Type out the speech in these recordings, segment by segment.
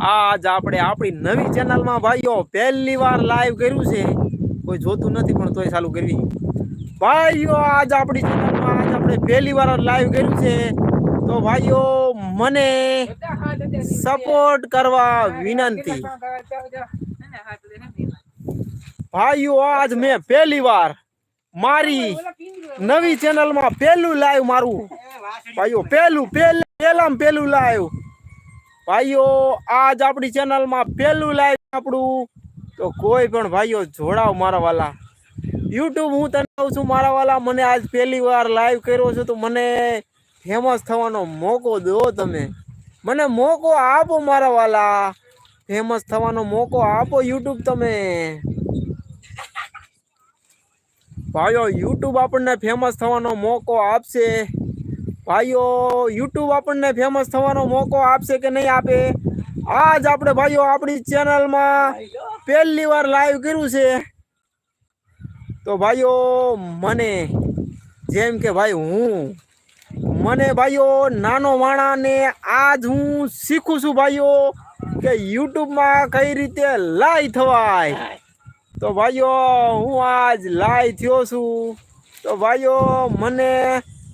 આજ આપણે આપણી નવી ચેનલમાં ભાઈઓ પહેલી વાર લાઈવ કર્યું છે. કોઈ જોતું નથી, પણ તોય ચાલુ કરવી. ભાઈઓ, આજ આપણી ચેનલમાં આજ આપણે પહેલી વાર લાઈવ કર્યું છે. તો ભાઈઓ, મને સપોર્ટ કરવા વિનંતી. ભાઈઓ, આજ મેં પહેલી વાર મારી નવી ચેનલમાં પહેલું લાઈવ મારું. ભાઈઓ, પહેલું પહેલું, પહેલામાં પહેલું લાઈવ ભાઈઓ, આજ આપણી ચેનલમાં પહેલું લાઈવ આપણું. તો કોઈ પણ ભાઈઓ જોડાવ મારા વાલા. યુટ્યુબ હું તને કહું છું, મારા વાલા, મને આજ પહેલી વાર લાઈવ કર્યો છે, તો મને ફેમસ થવાનો મોકો દો તમે. મને મોકો આપો મારા વાલા. ફેમસ થવાનો મોકો આપો યુટ્યુબ તમે. ભાઈઓ યુટ્યુબ આપણને ફેમસ થવાનો મોકો આપશે. ભાઈઓ યુટ્યુબ આપણને ફેમસ થવાનો મોકો આપશે કે નહીં આપે? આજ આપણે ભાઈઓ આપણી ચેનલમાં પહેલી વાર લાઈવ કર્યું છે. તો ભાઈઓ, મને જેમ કે ભાઈ હું, મને ભાઈઓ, નાનો માણાને આજ હું શીખું છું ભાઈઓ કે યુટ્યુબમાં કઈ રીતે લાઈ થવાય. તો ભાઈઓ, હું આજ લાઈ થયો છું. તો ભાઈઓ, મને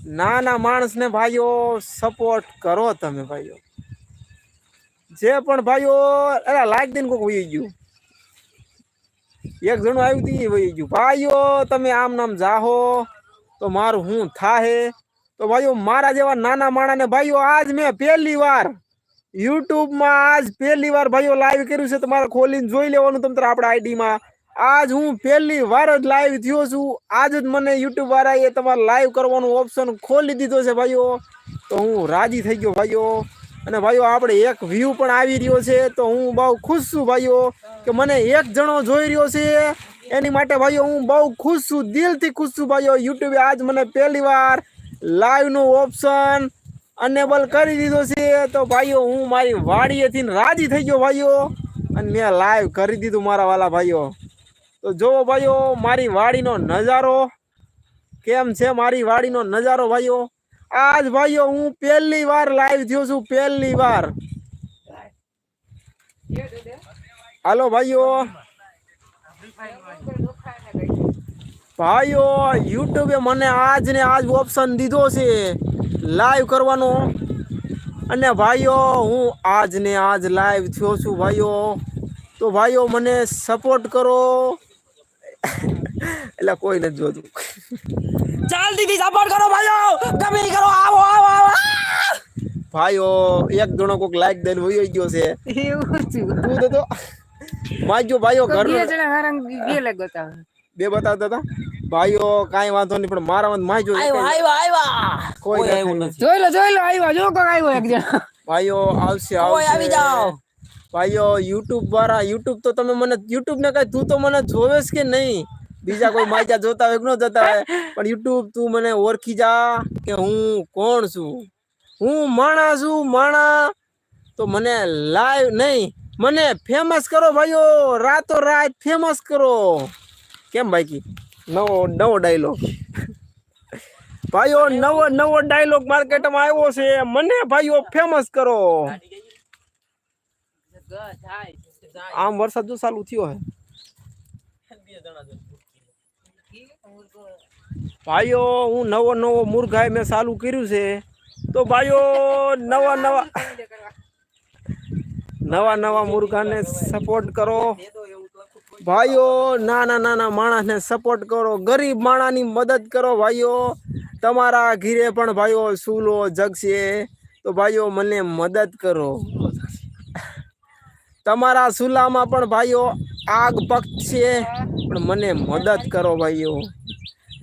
નાના માણસને ભાઈઓ સપોર્ટ કરો તમે ભાઈઓ. જે પણ ભાઈઓ અરે લાઈક દઈને કોઈક વહી ગયું. એક જણું આવ્યું તી વહી ગયું. ભાઈઓ, તમે આમ નામ જાહો, તો મારું હું થાહે? તો ભાઈઓ, મારા જેવા નાના માણાને ભાઈઓ, આજ મેં પહેલી વાર યુટ્યુબમાં આજ પહેલી વાર ભાઈઓ લાઈવ કર્યું છે. તમારે ખોલીને જોઈ લેવાનું, તમ તારે આપણા આઈડીમાં આજ હું પહેલી વાર જ લાઈવ થયો છું. આજ જ મને યુટ્યુબ વાળાએ તમારે લાઈવ કરવાનું ઓપ્શન ખોલી દીધો છે ભાઈઓ. તો હું રાજી થઈ ગયો ભાઈઓ. અને ભાઈઓ, આપણે એક વ્યૂ પણ આવી રહ્યો છે. તો હું બહુ ખુશ છું ભાઈઓ કે મને એક જણો જોઈ રહ્યો છે. એની માટે ભાઈઓ, હું બહુ ખુશ છું, દિલથી ખુશ છું ભાઈઓ. યુટ્યુબે આજ મને પહેલી વાર લાઈવનો ઓપ્શન અનેબલ કરી દીધો છે. તો ભાઈઓ, હું મારી વાડીએથી રાજી થઈ ગયો ભાઈઓ. અને મેં લાઈવ કરી દીધું મારા વાલા ભાઈઓ. તો જોવો ભાઈઓ, મારી વાડીનો નજારો કેમ છે? મારી વાડીનો નજારો ભાઈઓ, આજ ભાઈઓ હું પહેલી વાર લાઈવ થયો છું, પહેલી વાર. હાલો ભાઈઓ. ભાઈઓ યુટ્યુબે મને આજ ને આજ ઓપ્શન દીધો છે લાઈવ કરવાનો. અને ભાઈઓ, હું આજ ને આજ લાઈવ થયો છું ભાઈઓ. તો ભાઈઓ મને સપોર્ટ કરો. એટલે કોઈ નથી જોતું. ચાલ દીદી સપોર્ટ કરો ભાઈઓ. ગમે કરો આવો આવો આવો. ભાઈઓ એક જણો કોક લાઈક દઈને વયો ગયો છે. એવું છું તું તો માજો ભાઈઓ ઘર બે જણા હરંગ બે લાગ બે બતાવતા હતા? ભાઈઓ કાઈ વાંધો નહીં પણ મારા માં માજો આવ્યો આવ્યો આવ્યો કોઈ આવ્યું નથી. જોઈ લો જોઈ લો આવ્યો જો કોક આવ્યો એક જણ. ભાઈઓ આવશે આવશે. આવી જાઓ. ભાઈઓ યુટ્યુબ વાળા યુટ્યુબ તો તમે મને યુટ્યુબ ને કઈ તું તો મને જોવે કે નહીં? બીજા કોઈ માજા જોતા હોય ન જોતા હોય? પણ યુટ્યુબ તું મને ઓળખી જા કે હું કોણ છું? હું માણા છું, માણા. તો મને લાઈવ નહીં, મને ફેમસ કરો ભાઈઓ રાતો રાત ફેમસ કરો. કેમ બાકી નવો નવો ડાયલોગ ભાઈઓ, નવો નવો ડાયલોગ માર્કેટમાં આવ્યો છે. મને ભાઈઓ ફેમસ કરો. આમ વરસાદ જો ચાલુ થયો હે. ભાઈઓ હું નવો નવો મુરઘાય મેં ચાલુ કર્યું છે. તો ભાઈઓ નવા નવા નવા નવા મુરઘાને સપોર્ટ કરો. ભાઈઓ નાના નાના માણસને સપોર્ટ કરો. ગરીબ માણસની મદદ કરો ભાઈઓ. તમારા ઘીરે પણ ભાઈઓ સૂલો જગશે. તો ભાઈઓ મને મદદ કરો. તમારા સુલામાં પણ ભાઈઓ આગ છે પણ મને મદદ કરો ભાઈઓ.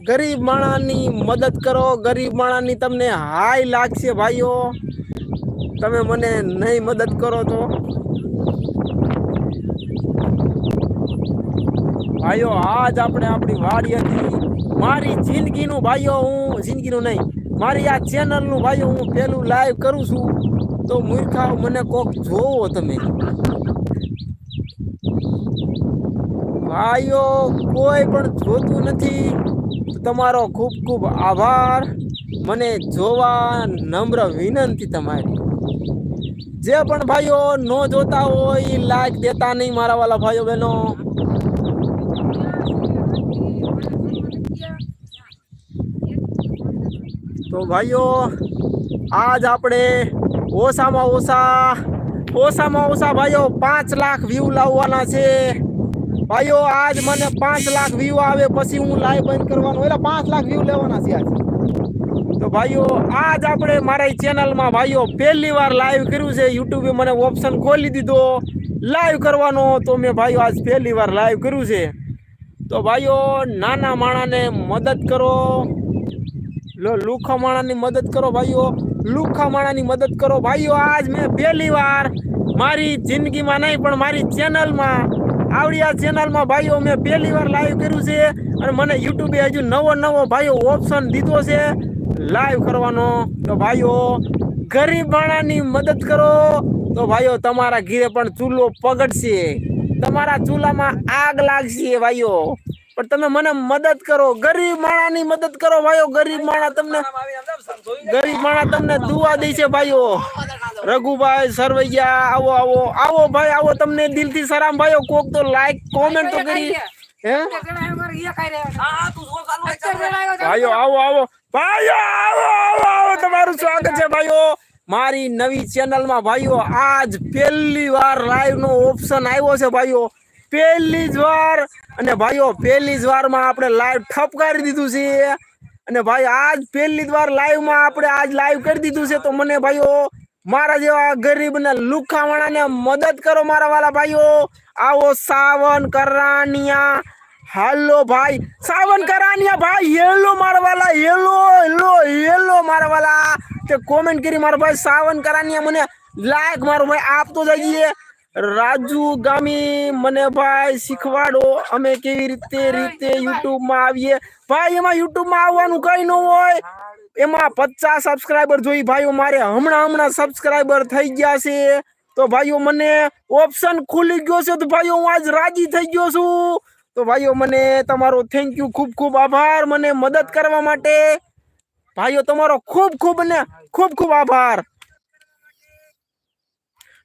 ગરીબ માણસની મદદ કરો, ગરીબ માણસની તમને હાય લાગશે ભાઈઓ. તમે મને નહીં મદદ કરો તો? ભાઈઓ, આજ આપણે આપણી વાડી હતી. મારી જિંદગીનું ભાઈઓ હું, જિંદગીનું નહીં, મારી આ ચેનલનું ભાઈઓ હું પેલું લાઈવ કરું છું. તો મૂર્ખાઓ મને કોક જોવો તમે. ભાઈઓ, કોઈ પણ જોતું નથી. તમારો ખૂબ ખૂબ આભાર. મને જોવા નમ્ર વિનંતી તમારી. જે પણ ભાઈઓ ન જોતા હોય લાઈક દેતા નહીં મારા વાલા ભાઈઓ બહેનો. તો ભાઈઓ, આજ આપણે ઓછામાં ઓછા ઓછામાં ઓછા ભાઈઓ પાંચ લાખ વ્યૂ લાવવાના છે. ભાઈઓ, આજ મને પાંચ લાખ વ્યૂ આવે, પછી હું લાઈવ બંધ કરવાનું. એટલે પાંચ લાખ વ્યૂ લેવાના છે આજ. તો ભાઈઓ, આજ આપણે મારા ચેનલમાં ભાઈઓ પહેલી વાર લાઈવ કર્યું છે. યુટ્યુબે મને ઓપ્શન ખોલી દીધો. લાઈવ કરવાનો તો મેં ભાઈઓ આજ પહેલી વાર લાઈવ કર્યું છે. તો ભાઈઓ, નાના માણાને મદદ કરો. લો, લુખા માણાની મદદ કરો ભાઈઓ. લુખા માણાની મદદ કરો. ભાઈઓ, આજ મેં પહેલી વાર મારી જિંદગીમાં નહીં, પણ મારી ચેનલમાં આવડી આ ચેનલમાં ભાઈઓ મેં પહેલી વાર લાઈવ કર્યું છે અને મને યુટ્યુબે હજુ નવો નવો ભાઈઓ ઓપ્શન દીધો છે લાઈવ કરવાનો. તો ભાઈઓ, ગરીબ માણાની મદદ કરો. તો ભાઈઓ, તમારા ઘીરે પણ ચૂલો પગડશે. તમારા ચૂલામાં આગ લાગશે, ભાઈઓ. પણ તમે મને મદદ કરો. ગરીબ માણાની મદદ કરો ભાઈઓ. ગરીબ માણા તમને ગરીબ માણા તમને દુઆ દે છે ભાઈઓ. રઘુભાઈ સરવૈયા આવો આવો. આવો ભાઈ આવો તમને દિલથી સલામ. ભાઈઓ કોક તો લાઈક કોમેન્ટ તો કરી. હે? ભાઈઓ આવો આવો. ભાઈઓ આવો આવો આવો. તમારું સ્વાગત છે ભાઈઓ. મારી નવી ચેનલમાં ભાઈઓ આજ પહેલી વાર લાઈવ નો ઓપ્શન આવ્યો છે ભાઈઓ. પહેલી જ વાર. અને ભાઈઓ, પહેલી જ વારમાં આપણે લાઈવ ઠપકારી દીધું છે. અને ભાઈ, આજ પહેલી જ વાર લાઈવમાં આપણે આજ લાઈવ કરી દીધું છે. તો મને ભાઈઓ, મારા જેવા ગરીબ ને લુખાવાળાને મદદ કરો મારા વાલા ભાઈઓ. આવો સાવન કરાનિયા. હાલો ભાઈ, સાવન કરાનિયા ભાઈ, હેલો મારા વાલા, હેલો હેલો હેલો મારા વાલા. તે કોમેન્ટ કરી મારા ભાઈ, સાવન કરાનિયા, મને લાયક મારો ભાઈ આપતો જઈએ. રાજુ ગામી મને ભાઈ શીખવાડો અમે કેવી રીતે રીતે યુટ્યુબમાં આવીએ. ભાઈ એમાં યુટ્યુબમાં આવવાનું કઈ ન હોય. એમાં પચાસ સબસ્ક્રાઈબર જોઈ ભાઈઓ મારે હમણાં હમણાં સબસ્ક્રાઈબર થઈ ગયા છે. તો ભાઈઓ મને ઓપ્શન ખુલી ગયો છે તો ભાઈઓ હું આજ રાજી થઈ ગયો છું. તો ભાઈઓ મને તમારો થેન્ક યુ ખૂબ ખૂબ આભાર. મને મદદ કરવા માટે. ભાઈઓ તમારો ખૂબ ખૂબ ને ખૂબ ખૂબ આભાર.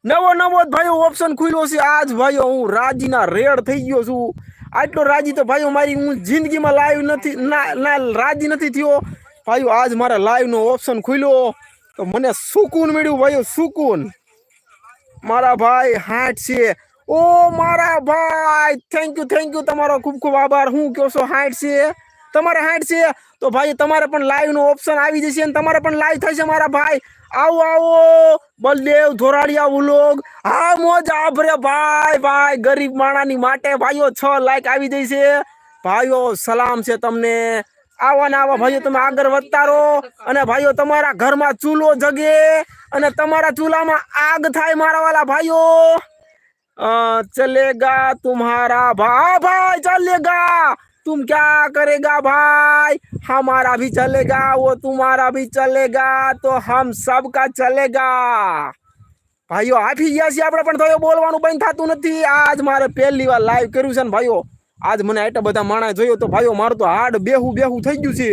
નવો નવો ભાઈઓ ઓપ્શન ખુલ્યો છે. આજ ભાઈઓ હું રાજીના રેડ થઈ ગયો છું. આટલો રાજી તો ભાઈઓ મારી હું જિંદગીમાં લાઈવ નથી, ના રાજી નથી થયો. ભાઈઓ, આજ મારા લાઈવનો ઓપ્શન ખુલ્યો. તો મને સુકૂન મળ્યું ભાઈઓ, સુકૂન. મારા ભાઈ હાઠ છે. ઓ મારા ભાઈ થેન્ક યુ થેન્ક યુ તમારો ખૂબ ખૂબ આભાર. હું કહો છો? હાઠ છે. તમારે હાઠ તો ભાઈ, તમારે પણ લાઈવનો ઓપ્શન આવી જશે અને તમારે પણ લાઈવ થશે મારા ભાઈ. આવો આવો. બલદેવ ધોરાડિયા વ્લોગ હા, મોજ આભરે ભાઈ ભાઈ. ગરીબ માણાની માટે ભાઈઓ છ લાઈક આવી જશે ભાઈઓ, સલામ છે તમને. આવા ને આવા ભાઈઓ તમે આગળ વધતા રહો. અને ભાઈઓ, તમારા ઘરમાં ચૂલો જગે અને તમારા ચૂલામાં આગ થાય મારા વાલા ભાઈઓ. ચલેગા તુમ્હારા ભાઈ ભાઈ, ચલેગા. तुम क्या करेगा भाई हमारा भी चलेगा वो तुम्हारा भी चलेगा तो हम सबका चलेगा ભાઈઓ આપી ગયા છીએ આપણે પણ થયો બોલવાનું બંધ થતું નથી આજ મારે પહેલી વાર લાઈવ કર્યું છે ને ભાઈઓ આજ મને આટલા બધા માણસ જોયો તો ભાઈઓ મારું તો હાડ બેહું બેહું થઈ ગયું છે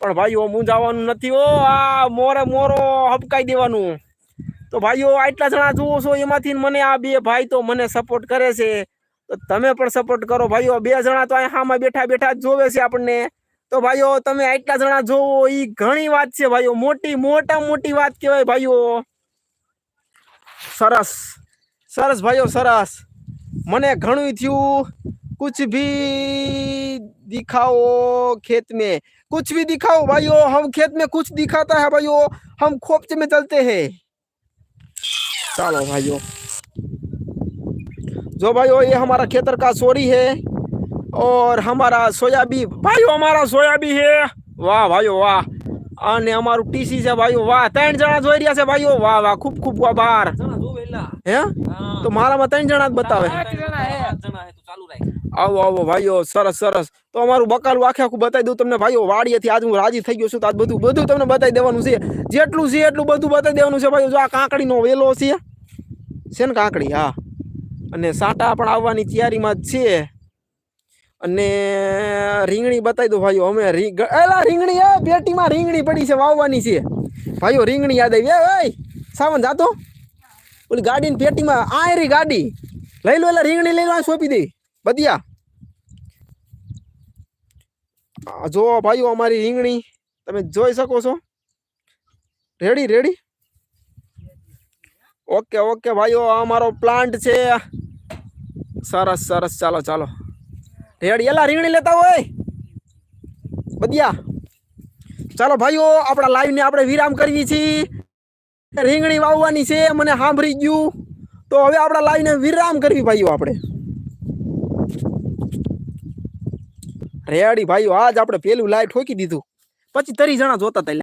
પણ ભાઈઓ મૂંઝાવાનું નથી ઓ આ મોરે મોરો હપકાઈ દેવાનું તો ભાઈઓ આટલા જણા જુઓ છો એમાંથી મને આ બે ભાઈ તો મને સપોર્ટ કરે છે તો તમે પણ સપોર્ટ કરો ભાઈઓ બે જણા તો અહીંયા હામાં બેઠા બેઠા જ જોવે છે આપણને તો ભાઈઓ તમે આટલા જણા જોવો એ ઘણી વાત છે ભાઈઓ મોટી મોટા મોટી વાત કહેવાય ભાઈઓ સરસ સરસ ભાઈઓ સરસ મને ઘણું થયું कुछ भी दिखाओ खेत में कुछ भी दिखाओ भाइयों हम खेत में कुछ दिखाता है भाइयों हम खोपचे में चलते हैं चलो भाइयों जो भाइयों ये हमारा खेतर का सोरी है और हमारा सोयाबीन भाइयों हमारा सोयाबीन है वाह भाइयों वाह અને અમારું ટીસી છે ભાઈઓ વાહ ત્રણ જણા જોઈ રહ્યા છે ભાઈઓ વાહ વાહ ખૂબ ખૂબ આભાર હે તો મારામાં ત્રણ જણા જ બતાવે આવો આવો ભાઈઓ સરસ સરસ તો અમારું બકાલું આખે આખું બતાવી દઉં તમને ભાઈઓ વાડીએથી આજ હું રાજી થઈ ગયો છું તો આજ બધું બધું તમને બતાવી દેવાનું છે જેટલું છે એટલું બધું બતાવી દેવાનું છે ભાઈઓ જો આ કાંકડીનો વેલો છે છે ને કાંકડી હા અને સાટા પણ આવવાની તૈયારીમાં જ છે અને રીંગણી બતાવી દો ભાઈઓ, અમે રીંગ એલા રીંગણી, એ પેટીમાં રીંગણી પડી છે, વાવવાની છે. ભાઈઓ, રીંગણી યાદ આવી ભાઈ સાવન જાતો ઓલી ગાડીની પેટીમાં, આ રી ગાડી. લઈ લો એટલે રીંગણી લઈ લો સોંપી દે. બધિયા. જો, ભાઈઓ, અમારી રીંગણી, તમે જોઈ શકો છો. રેડી રેડી ઓકે ઓકે, ભાઈઓ, આ અમારો પ્લાન્ટ છે. સરસ સરસ, ચાલો ચાલો. રેડિયેલા રીંગણી લેતા હોય? બધિયા ચાલો, ભાઈઓ, આપણા લાઈવને આપણે વિરામ કરવી છીએ. રીંગણી વાવવાની છે, મને સાંભળી ગયું. તો હવે આપણા લાઈવને વિરામ કરવી, ભાઈઓ, આપણે. રેડી, ભાઈઓ, આજ આપણે પેલું લાઈવ ઠોકી દીધું. પછી તરી જણા જોતા હતા.